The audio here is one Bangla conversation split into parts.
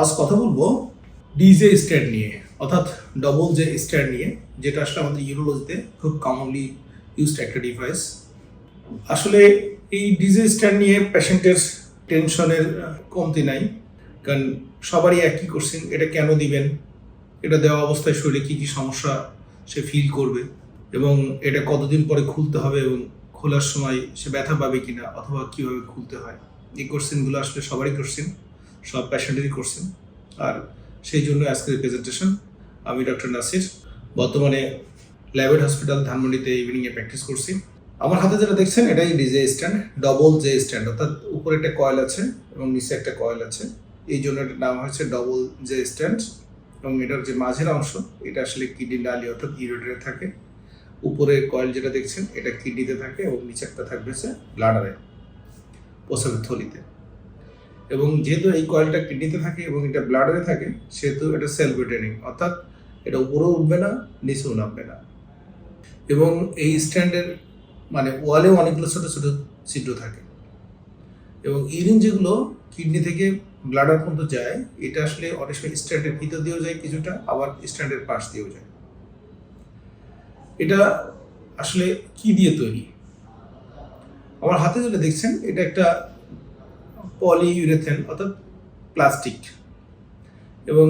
আজ কথা বলব ডিজে স্ট্যান্ড নিয়ে, অর্থাৎ ডবল জে স্ট্যান্ড নিয়ে, যেটা আসলে আমাদের ইউরোলজিতে খুব কমনলি ইউজড একটা ডিভাইস আসলে এই ডিজে স্ট্যান্ড নিয়ে পেশেন্টের টেনশনের কমতি নাই, কারণ সবারই একই কোশ্চেন এটা কেন দিবেন? এটা দেওয়া অবস্থায় শরীরে কী কী সমস্যা সে ফিল করবে? এবং এটা কতদিন পরে খুলতে হবে এবং খোলার সময় সে ব্যথা পাবে কিনা, অথবা কীভাবে খুলতে হয়? এই কোশ্চেনগুলো আসলে সবারই কোশ্চেন সব পেশেন্টেরই করছেন। আর সেই জন্য আজকের প্রেজেন্টেশন আমি ডক্টর নাসির বর্তমানে ল্যাবেড হসপিটাল ধানমন্ডিতে ইভিনিংয়ে প্র্যাকটিস করছি। আমার হাতে যেটা দেখছেন, এটাই DJ stent double J stent অর্থাৎ উপরে একটা কয়েল আছে এবং নিচে একটা কয়েল আছে। এই জন্য এটার নাম হয়েছে ডবল জে স্ট্যান্ড এবং এটার যে মাঝের অংশ, এটা আসলে কিডনি নালি অর্থাৎ ইউরেটারে থাকে। উপরে কয়েল যেটা দেখছেন, এটা কিডনিতে থাকে এবং নিচেরটা থাকবে হচ্ছে ব্লাডারে প্রসাবের থলিতে। এবং যেহেতু এই কয়েলটা কিডনিতে থাকে এবং এটা ব্লাডারে থাকে, সেহেতু এটা সেলফ রিটেনিং অর্থাৎ এটা উপরেও উঠবে না, নিচেও নামবে না। এবং এই স্ট্যান্ডের মানে ওয়ালেও অনেকগুলো ছোটো ছোটো ছিদ্র থাকে। এবং ইউরিন যেগুলো কিডনি থেকে ব্লাডার পর্যন্ত যায়, এটা আসলে অনেক সময় স্ট্যান্ডের ভিতর দিয়েও যায় কিছুটা, আবার স্ট্যান্ডের পাশ দিয়েও যায়। এটা আসলে কি দিয়ে তৈরি? আমার হাতে যেটা দেখছেন, এটা একটা পলিইউরেথেন অর্থাৎ প্লাস্টিক। এবং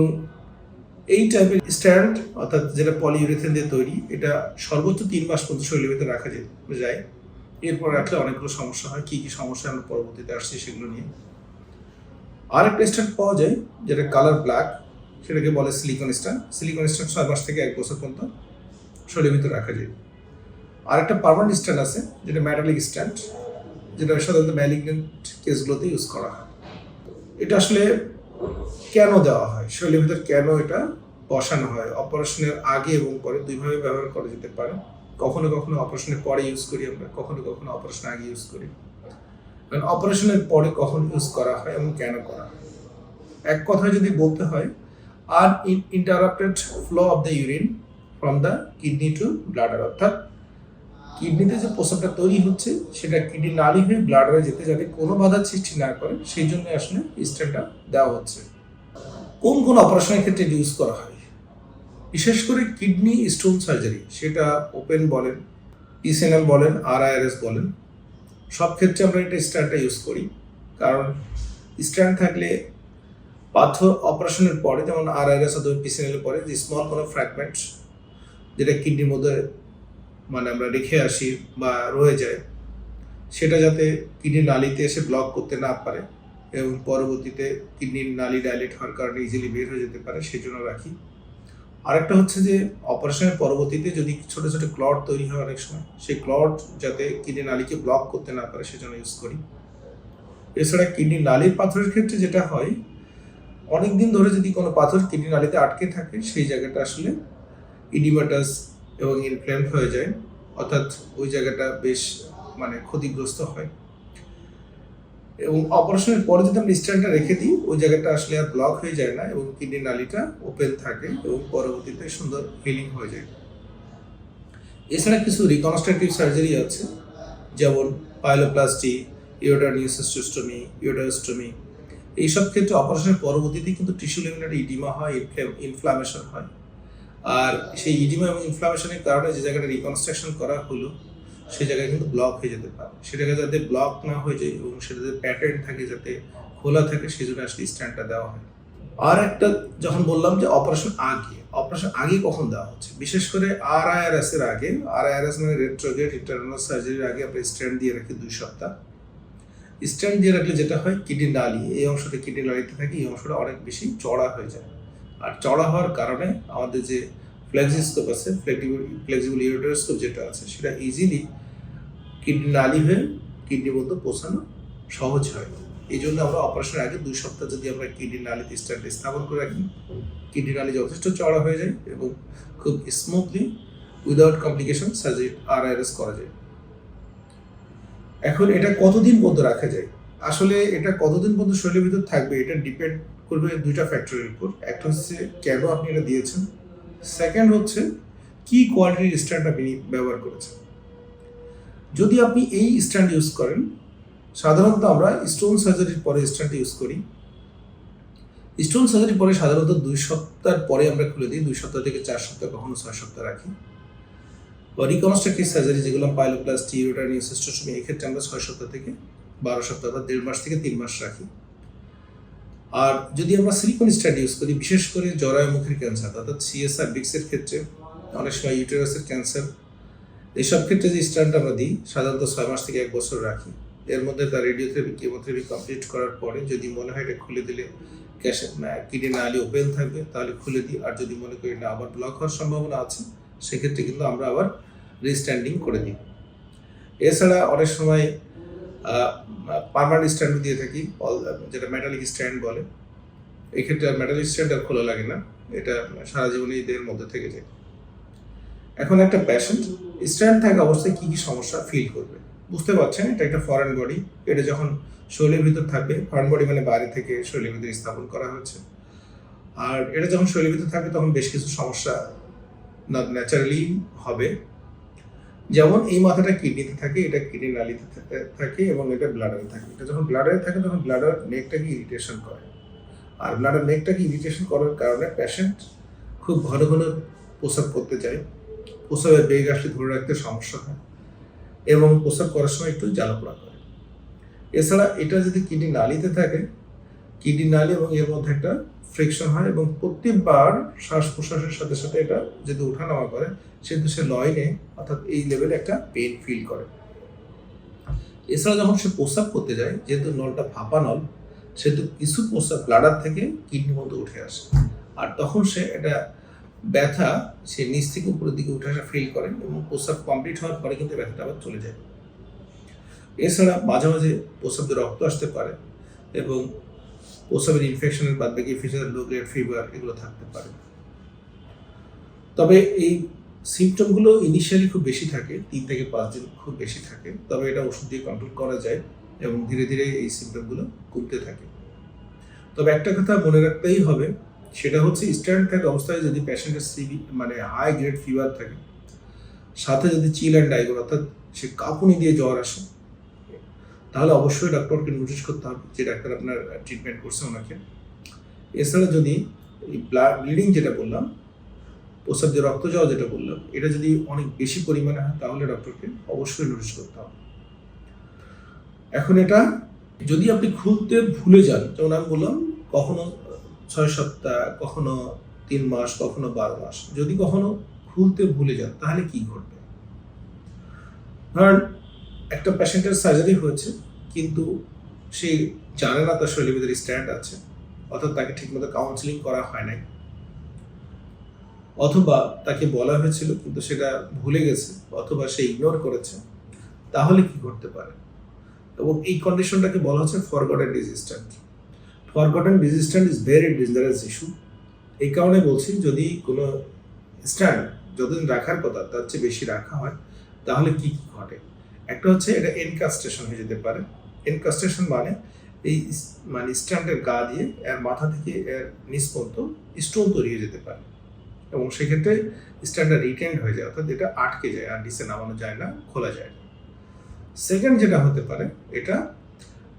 এই টাইপের স্ট্যান্ড, অর্থাৎ যেটা পলিইউরেথেন দিয়ে তৈরি, এটা সর্বোচ্চ তিন মাস পর্যন্ত ভিতরে রাখা যায় এরপর রাখলে অনেকগুলো সমস্যা হয়, কী কী সমস্যা আমরা পরবর্তীতে আসছি সেগুলো নিয়ে। আর একটা স্ট্যান্ড পাওয়া যায়, যেটা কালার ব্ল্যাক, সেটাকে বলে সিলিকন স্ট্যান্ড। সিলিকন স্ট্যান্ড ছয় মাস থেকে এক বছর পর্যন্ত ভিতরে রাখা যায়। আর একটা পারমানেন্ট স্ট্যান্ড আছে, যেটা ম্যাটালিক স্ট্যান্ড। যেটা সাধারণত ম্যালিগনেন্ট কেসগুলোতে ইউজ করা হয়। এটা আসলে কেন দেওয়া হয়? শরীরের ভিতর কেন এটা বসানো হয়? অপারেশনের আগে এবং পরে দুইভাবে ব্যবহার করা যেতে পারে। কখনো কখনো অপারেশনের পরে ইউজ করি আমরা, কখনো কখনো অপারেশন আগে ইউজ করি। কারণ অপারেশনের পরে কখন ইউজ করা হয় এবং কেন করা হয়? এক কথায় যদি বলতে হয় আর interrupted flow of the urine from the kidney to bladder অর্থাৎ কিডনিতে যে প্রস্রাবটা তৈরি হচ্ছে, সেটা কিডনি নালি হয়ে ব্লাডারে যেতে যাতে কোনো বাধা সৃষ্টি না করে, সেই জন্য আসলে স্ট্যান্ডটা দেওয়া হচ্ছে। কোন কোন অপারেশনের ক্ষেত্রে ইউজ করা হয়? বিশেষ করে কিডনি স্টোন সার্জারি সেটা ওপেন বলেন ইসেনাল বলেন আরআইআরএস বলেন, সব ক্ষেত্রে আমরা এটা স্ট্যান্ডটা ইউজ করি। কারণ স্ট্যান্ড থাকলে পাথর অপারেশনের পরে, যেমন আরআইআরএস অথবা পিসিএনের পরে, যে স্মল কোনো ফ্র্যাগমেন্ট যেটা কিডনির মধ্যে মানে আমরা রেখে আসি বা রয়ে যায়, সেটা যাতে কিডনির নালিতে এসে ব্লক করতে না পারে এবং পরবর্তীতে কিডনির নালি ডাইলেট হওয়ার কারণে ইজিলি বের হয়ে যেতে পারে সেই জন্য রাখি। আরেকটা হচ্ছে যে অপারেশনের পরবর্তীতে যদি ছোটো ছোটো ক্লট তৈরি হয় অনেক সময়, সেই ক্লট যাতে কিডনি নালিকে ব্লক করতে না পারে, সেজন্য ইউজ করি। এছাড়া কিডনি নালির পাথরের ক্ষেত্রে যেটা হয় অনেক দিন ধরে যদি কোনো পাথর কিডনি নালিতে আটকে থাকে, সেই জায়গাটা আসলে ইডিমাটাস এবং ইনফ্লেম হয়ে যায়। অর্থাৎ ওই জায়গাটা বেশ মানে ক্ষতিগ্রস্ত হয়। এবং অপারেশনের পরে যদি আমরা স্ট্যান্ডটা রেখে দিই, ওই জায়গাটা আসলে আর ব্লক হয়ে যায় না এবং কিডনি নালিটা ওপেন থাকে এবং পরবর্তীতে সুন্দর হিলিং হয়ে যায়। এছাড়া কিছু রিকনস্ট্রাকটিভ সার্জারি আছে, যেমন পাইলোপ্লাস্টি ইউটারনিউসিস্টোমি ইউটারস্টোমি এইসব ক্ষেত্রে অপারেশনের পরবর্তীতে কিন্তু টিস্যু লেমিনার ইডিমা হয় ইনফ্লামেশন হয়। আর সেই ইডিমা এবং ইনফ্লামেশনের কারণে যে জায়গাটা রিকনস্ট্রাকশন করা হলো, সেই জায়গায় কিন্তু ব্লক হয়ে যেতে পারে। সেটাকে যাতে ব্লক না হয়ে যায় এবং সেটাতে প্যাটার্ন থাকে যাতে খোলা থাকে, সেই জন্য আসলে স্ট্যান্ডটা দেওয়া হয়। আর একটা যখন বললাম যে অপারেশন আগে অপারেশন আগে কখন দেওয়া হচ্ছে? বিশেষ করে আর আইআরএস এর আগে। আর আইআরএস মানে রেট্রোগেট ইন্টারনাল সার্জারির আগে আপনি স্ট্যান্ড দিয়ে রাখি দুই সপ্তাহ। স্ট্যান্ড দিয়ে রাখলে যেটা হয় কিডনি নালি, এই অংশটা কিডনি নালিতে থাকে, এই অংশটা অনেক বেশি চড়া হয়ে যায়। আর চড়া হওয়ার কারণে আমাদের যে ফ্লেক্সিস্কোপ আছে ফ্লেক্সিবল ফ্লেক্সিবল যেটা আছে, সেটা ইজিলি কিডনি নালি হয়ে কিডনি মধ্যে পৌঁছানো সহজ হয়। এই জন্য আমরা অপারেশনের আগে দুই সপ্তাহ যদি আমরা কিডনি নালিতে স্ট্যান্ড স্থাপন করে রাখি কিডনি নালি যথেষ্ট চড়া হয়ে যায় এবং খুব স্মুথলি উইদাউট কমপ্লিকেশন সার্জারি আর করা যায়। এখন এটা কতদিন পর্যন্ত রাখা যায়? আসলে এটা কতদিন পর্যন্ত শরীরের ভিতর থাকবে এটা ডিপেন্ড করবে দুইটা ফ্যাক্টরের উপর। একটা হচ্ছে কেন আপনি এটা দিয়েছেন? সেকেন্ড হচ্ছে কি কোয়ালিটির স্ট্যান্ড আপনি ব্যবহার করেছেন? যদি আপনি এই স্ট্যান্ড ইউজ করেন, সাধারণত আমরা স্টোন সার্জারির পরে স্ট্যান্ড ইউজ করি। স্টোন সার্জারি পরে সাধারণত দুই সপ্তাহ পরে আমরা খুলে দিই। দুই সপ্তাহ থেকে চার সপ্তাহ, কখনো ছয় সপ্তাহ রাখি। বা রিকনস্ট্রাকটিভ সার্জারি যেগুলো পাইলোপ্লাস্টি ইউটারনি সিস্টোস্টমি এক্ষেত্রে আমরা ছয় সপ্তাহ থেকে বারো সপ্তাহ বা দেড় মাস থেকে তিন মাস রাখি। আর যদি আমরা সিলিকন ইউজ করি, বিশেষ করে জরায়ুমুখীর ক্যান্সার অর্থাৎ সিএসআর বিক্সের ক্ষেত্রে অনেক সময় ইউটেরাসের ক্যান্সার এইসব ক্ষেত্রে যে স্ট্যান্ড আমরা দিই, সাধারণত ছয় মাস থেকে এক বছর রাখি। এর মধ্যে তার রেডিওথেরাপি কেমোথেরাপি কমপ্লিট করার পরে যদি মনে হয় এটা খুলে দিলে ক্যাশে কিডনি নালি ওপেন থাকবে, তাহলে খুলে দিই। আর যদি মনে করি না, আবার ব্লক হওয়ার সম্ভাবনা আছে, সেক্ষেত্রে কিন্তু আমরা আবার রিস্ট্যান্ডিং করে দিই। এছাড়া অনেক সময় পারমানেন্ট স্ট্যান্ড দিয়ে থাকি যেটা মেটালিক স্ট্যান্ড বলে। এই ক্ষেত্রে আর মেটালিক স্ট্যান্ড আর খোলা লাগে না, এটা সারা জীবনই দেহের মধ্যে থেকে যায়। এখন একটা প্যাশেন্ট স্ট্যান্ড থাকা অবস্থায় কী কী সমস্যা ফিল করবে? বুঝতে পারছেন, এটা একটা ফরেন বডি এটা যখন শরীরের ভিতর থাকবে ফরেন বডি মানে বাইরে থেকে শরীরের ভিতরে স্থাপন করা হয়েছে আর এটা যখন শরীরের ভিতরে থাকবে, তখন বেশ কিছু সমস্যা ন্যাচারালি হবে। যেমন এই মাথাটা কিডনিতে থাকে, এটা কিডনি নালিতে থাকে- এবং এটা ব্লাডারে থাকে। এটা যখন ব্লাডারে থাকে, তখন ব্লাডার নেকটাকে ইরিটেশন করে। আর ব্লাডার নেকটাকে ইরিটেশন করার কারণে পেশেন্ট খুব ঘন ঘন প্রসাব করতে যায়। প্রসাবের বেগ আসলে ধরে রাখতে সমস্যা হয় এবং প্রসাব করার সময় একটু জ্বালাপোড়া করে। এছাড়া এটা যদি কিডনি নালিতে থাকে কিডনি নালি এবং এর মধ্যে একটা ফ্রিকশন হয় এবং প্রত্যেকবার শ্বাস প্রশ্বাসের সাথে সাথে এটা যদি ওঠানামা করে, সেহেতু সে লয়নে অর্থাৎ এই লেভেলে একটা পেন ফিল করে। এছাড়া যখন সে প্রস্রাব করতে যায়, যেহেতু নলটা ফাঁপা নল, সেহেতু কিছু প্রস্রাব ব্লাডার থেকে কিডনির মধ্যে উঠে আসে। আর তখন সে এটা ব্যথা সে নিচ থেকে উপরের দিকে উঠে আসা ফিল করে এবং প্রস্রাব কমপ্লিট হওয়ার পরে কিন্তু ব্যথাটা আবার চলে যায়। এছাড়া মাঝে মাঝে প্রস্রাবে রক্ত আসতে পারে এবং প্রস্রাবের ইনফেকশনের বাদ বাকি ফিচার লো গ্রেড ফিভার এগুলো থাকতে পারে। তবে এই সিমটমগুলো ইনিশিয়ালি খুব বেশি থাকে, তিন থেকে পাঁচ দিন খুব বেশি থাকে, তবে এটা ওষুধ দিয়ে কন্ট্রোল করা যায় এবং ধীরে ধীরে এই সিমটমগুলো কমতে থাকে। তবে একটা কথা মনে রাখতেই হবে, সেটা হচ্ছে স্ট্যান্ড থাকা অবস্থায় যদি পেশেন্টের সিবি মানে হাই গ্রেড ফিভার থাকে, সাথে যদি চিল অ্যান্ড ডাইগর অর্থাৎ সে কাঁপুনি দিয়ে জ্বর আসে তাহলে অবশ্যই ডক্টরকে নোটিশ করতে হবে যে ডাক্তার আপনার ট্রিটমেন্ট করছে ওনাকে। এছাড়া যদি ব্লাড ব্লিডিং যেটা বললাম, প্রস্রাব যে রক্ত যাওয়া যেটা বললাম, এটা যদি অনেক বেশি পরিমাণে হয়, তাহলে ডক্টরকে অবশ্যই নোটিশ করতে হবে। এখন এটা যদি আপনি খুলতে ভুলে যান, যেমন আমি বললাম, কখনো ছয় সপ্তাহ, কখনো তিন মাস, কখনো বারো মাস, যদি কখনো খুলতে ভুলে যান, তাহলে কি ঘটবে? ধরেন একটা পেশেন্টের সার্জারি হয়েছে, কিন্তু সে জানে না তার শরীরের ভিতরে স্ট্যান্ড আছে অর্থাৎ তাকে ঠিকমতো কাউন্সিলিং করা হয় নাই, অথবা তাকে বলা হয়েছিল কিন্তু সেটা ভুলে গেছে, অথবা সে ইগনোর করেছে, তাহলে কি করতে পারে? এবং এই কন্ডিশনটাকে বলা হচ্ছে forgotten resistant forgotten resistant is very dangerous issue এই কারণে বলছি, যদি কোনো স্ট্যান্ড যতদিন রাখার কথা, তার চেয়ে বেশি রাখা হয়, তাহলে কি কি ঘটে? একটা হচ্ছে এটা এনকাস্টেশন হয়ে যেতে পারে। এনকাস্টেশন মানে এই মানে স্ট্যান্ডের গা দিয়ে, এর মাথা থেকে এর নিচ পর্যন্ত স্টোন তৈরি হয়ে যেতে পারে। এবং সেক্ষেত্রে স্ট্যান্ডার রিটেন্ড হয়ে যায়, অর্থাৎ এটা আটকে যায় আর নিচে নামানো যায় না, খোলা যায় না। সেকেন্ড যেটা হতে পারে, এটা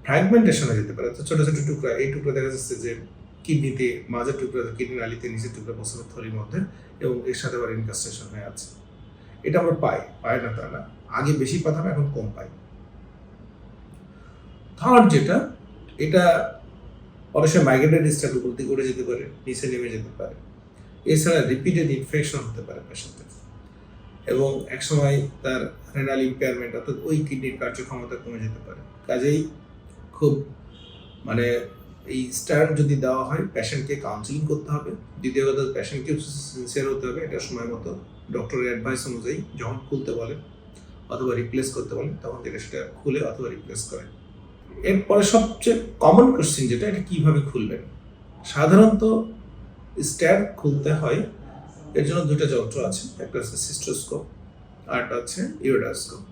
ফ্র্যাগমেন্টেশন হয়ে যেতে পারে তো ছোট ছোট টুকরা, এই টুকরা দেখা যাচ্ছে যে কিডনিতে, মাঝের টুকরা কিডনি নালিতে, নিচের টুকরা প্রস্রাবের থলির মধ্যে, এবং এর সাথে আবার ইনকাস্টেশন হয়ে আছে। এটা আমরা পাই পাই না তা না। আগে বেশি পাতাম এখন কম পাই থার্ড যেটা, এটা অনেক সময় মাইগ্রেটেড স্টার্ট উপর দিকে উঠে যেতে পারে, নিচে নেমে যেতে পারে। এছাড়া রিপিটেড ইনফেকশন হতে পারে পেশেন্টের এবং একসময় তার রেনাল ইম্পেয়ারমেন্ট অর্থাৎ ওই কিডনির কার্যক্ষমতা কমে যেতে পারে। কাজেই খুব মানে এই স্ট্যান্ড যদি দেওয়া হয় পেশেন্টকে কাউন্সিলিং করতে হবে। দ্বিতীয় কথা পেশেন্টকে সিনসিয়ার হতে হবে। এটা সময় মতো ডক্টরের অ্যাডভাইস অনুযায়ী যখন খুলতে বলেন অথবা রিপ্লেস করতে বলেন তখন থেকে সেটা খুলে অথবা রিপ্লেস করে এরপরে সবচেয়ে কমন কোশ্চেন যেটা, এটা কীভাবে খুলবেন? সাধারণত স্ট্যান্ড খুলতে হয়, এর জন্য দুটো যন্ত্র আছে, একটা হচ্ছে সিস্টোস্কোপ আর একটা হচ্ছে ureteroscope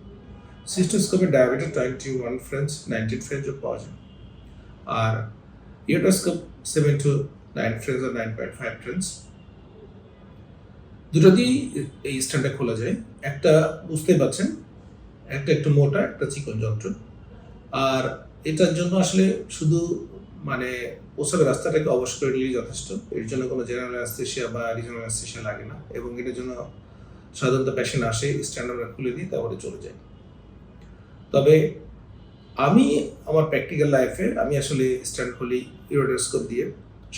সিস্টোস্কোপের diameter twenty one French nineteen ফ্রেঞ্চও পাওয়া যায়। আর ureteroscope seven two nine French আর নাইন পয়েন্ট ফাইভ ফ্রেঞ্চ দুটো দিয়েই এই স্ট্যান্ডটা খোলা যায়। একটা বুঝতেই পারছেন, একটা একটু মোটা, একটা চিকন যন্ত্র। আর এটার জন্য আসলে শুধু মানে ওসবের রাস্তাটাকে অবশ্য করে নিলেই যথেষ্ট। এর জন্য কোনো জেনারেল অ্যাস্থেশিয়া বা রিজনাল অ্যাস্থেশিয়া লাগে না এবং এটার জন্য সাধারণত পেশেন্ট আসে স্ট্যান্ড আমরা খুলে দিই তারপরে চলে যায় তবে আমি আমার প্র্যাকটিক্যাল লাইফে আমি আসলে স্ট্যান্ড খুলি ইউরোডোস্কোপ দিয়ে,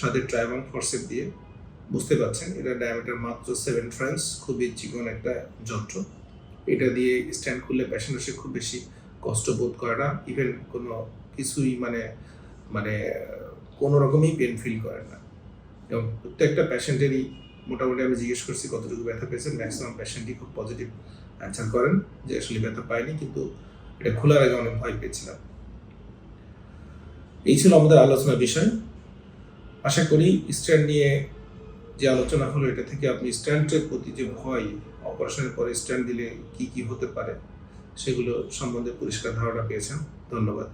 সাথে ট্রাইবাং ফরসেপ দিয়ে বুঝতে পারছেন, এটা ডায়ামিটার মাত্র সেভেন ফ্রান্স খুবই চিকন একটা যন্ত্র। এটা দিয়ে স্ট্যান্ড খুললে পেশেন্ট এসে খুব বেশি কষ্ট বোধ করে না ইভেন কোনো কিছুই মানে মানে কোনো রকমই পেন ফিল করে না। এবং প্রত্যেকটা পেশেন্টেরই মোটামুটি আমি জিজ্ঞেস করছি কতটুকু ব্যথা পেয়েছেন ম্যাক্সিমাম পেশেন্টই খুব পজিটিভ অ্যান্সার করেন যে আসলে ব্যথা পায়নি, কিন্তু এটা খোলার আগে অনেক ভয় পেয়েছিলাম। এই ছিল আমাদের আলোচনার বিষয়। আশা করি স্ট্যান্ড নিয়ে যে আলোচনা হলো, এটা থেকে আপনি স্ট্যান্ডের প্রতি যে ভয়, অপারেশনের পরে স্ট্যান্ড দিলে কি কি হতে পারে, সেগুলো সম্বন্ধে পরিষ্কার ধারণা পেয়েছেন। ধন্যবাদ।